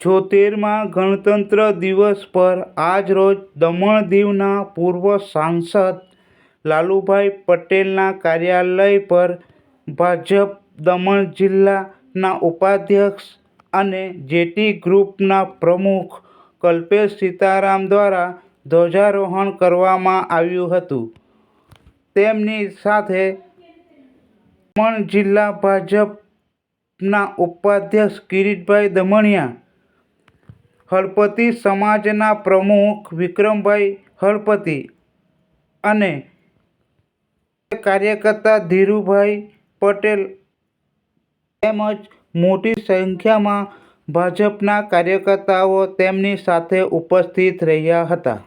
છોતેરમાં ગણતંત્ર દિવસ પર આજરોજ દમણ દીવના પૂર્વ સાંસદ લાલુભાઈ પટેલના કાર્યાલય પર ભાજપ દમણ જિલ્લાના ઉપાધ્યક્ષ અને જેટી ગ્રુપના પ્રમુખ કલ્પેશ સીતારામ દ્વારા ધ્વજારોહણ કરવામાં આવ્યું હતું. તેમની સાથે દમણ જિલ્લા ભાજપના ઉપાધ્યક્ષ કિરીટભાઈ દમણિયા, હળપતિ સમાજના પ્રમુખ વિક્રમભાઈ હળપતિ અને કાર્યકર્તા ધીરુભાઈ પટેલ તેમજ મોટી સંખ્યામાં ભાજપના કાર્યકર્તાઓ તેમની સાથે ઉપસ્થિત રહ્યા હતા.